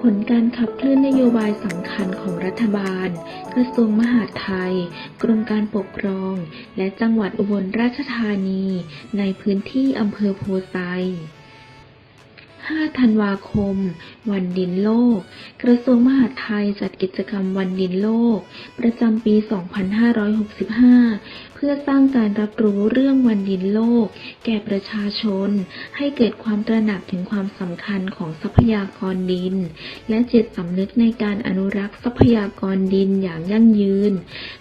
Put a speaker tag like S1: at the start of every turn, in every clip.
S1: ผลการขับเคลื่อนนโยบายสำคัญของรัฐบาล กระทรวงมหาดไทย กรมการปกครอง และจังหวัดอุบลราชธานี ในพื้นที่อำเภอโพไซ 5 ธันวาคม วันดินโลก กระทรวงมหาดไทยจัดกิจกรรมวันดินโลก ประจำปี 2565 เพื่อสร้างการรับรู้เรื่องวันดินโลก แก่ประชาชน ให้เกิดความตระหนักถึงความสำคัญของทรัพยากรดิน และจิตสำนึกในการอนุรักษ์ทรัพยากรดินอย่างยั่งยืน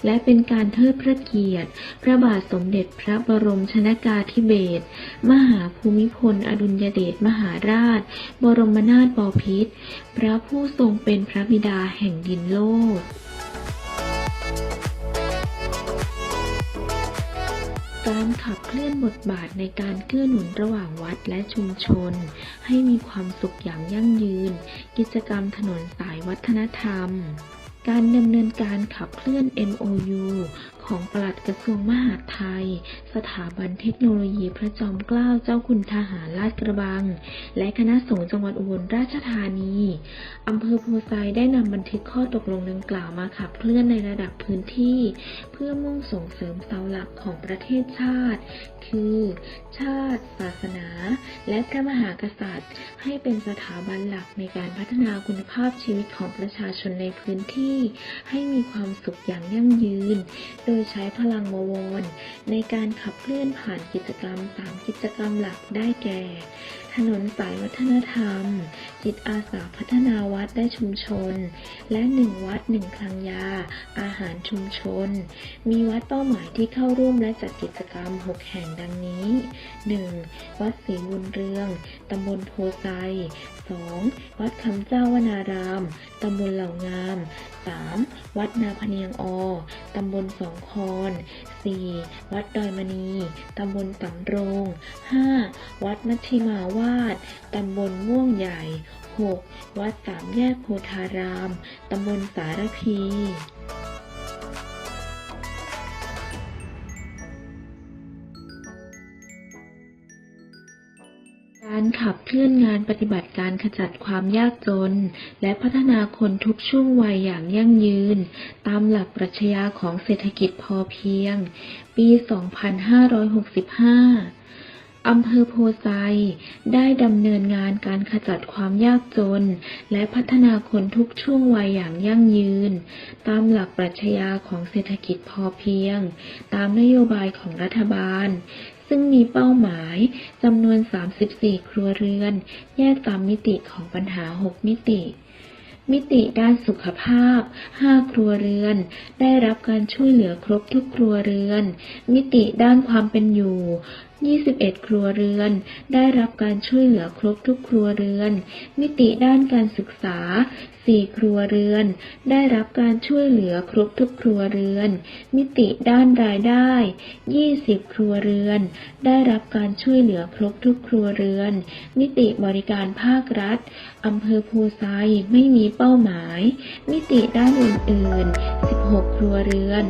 S1: และเป็นการเทิดพระเกียรติ พระบาทสมเด็จพระบรมชนากาธิเบศรมหาภูมิพล อดุลยเดชมหาราชบรมนาถบพิตรพระผู้ทรงเป็นพระบิดาแห่งดินโลกการขับเคลื่อนบทบาทในการเกื้อหนุนระหว่างวัดและชุมชน ให้มีความสุขอย่างยั่งยืน กิจกรรมถนนสายวัฒนธรรม การดำเนินการขับเคลื่อน MOU ของปลัดกระทรวงมหาดไทย สถาบันเทคโนโลยีพระจอมเกล้าเจ้าคุณทหารลาดกระบัง และคณะสงฆ์จังหวัดอุบลราชธานีอำเภอโพไซได้นำบันทึกข้อตกลงดังกล่าวมาขับเคลื่อนในระดับพื้นที่ เพื่อมุ่งส่งเสริมเสาหลักของประเทศชาติ คือ ชาติ ศาสนา และพระมหากษัตริย์ ให้เป็นสถาบันหลักในการพัฒนาคุณภาพชีวิตของประชาชนในพื้นที่ ให้มีความสุขอย่างยั่งยืน โดยใช้พลังบวรในการขับเคลื่อนผ่านกิจกรรม 3 กิจกรรมหลักได้แก่ นนสายวัฒนธรรม จิตอาสาพัฒนาวัดและชุมชน และหนึ่งวัดหนึ่งคลังยา อาหารชุมชน มีวัดเป้าหมายที่เข้าร่วมและจัดกิจกรรม 6 แห่งดังนี้ 1. วัดศรีบุญเรือง ตำบลโพไซ 2. วัดคำเจ้าวนาราม ตำบลเหล่างาม 3. วัดนาพเนียงอ ตำบลสองคอน 4. วัดดอยมณี ตำบลสำโรง 5. วัดมัชชิมาวาดตำบลม่วงใหญ่ 6. วัดสามแยกโพธาราม ตำบลสารพีการขับเคลื่อนงานปฏิบัติการขจัดความยากจน และพัฒนาคนทุกช่วงวัยอย่างยั่งยืน ตามหลักปรัชญาของเศรษฐกิจพอเพียง ปี 2565 อำเภอโพไซได้ดำเนินงานการขจัดความยากจน และพัฒนาคนทุกช่วงวัยอย่างยั่งยืน ตามหลักปรัชญาของเศรษฐกิจพอเพียง ตามนโยบายของรัฐบาล ซึ่งมีเป้าหมายจำนวน 34 ครัวเรือน แยกตามมิติของปัญหา 6 มิติ มิติด้านสุขภาพ 5 ครัวเรือน ได้รับการช่วยเหลือครบทุกครัวเรือน มิติด้านความเป็นอยู่ 21 ครัวเรือน ได้รับการช่วยเหลือครบทุกครัวเรือน มิติด้านการศึกษา 4 ครัวเรือน ได้รับการช่วยเหลือครบทุกครัวเรือน มิติด้านรายได้ 20 ครัวเรือน ได้รับการช่วยเหลือครบทุกครัวเรือน มิติบริการภาครัฐอำเภอโพไซไม่มีเป้าหมาย มิติด้านอื่น ๆ 16 ครัวเรือน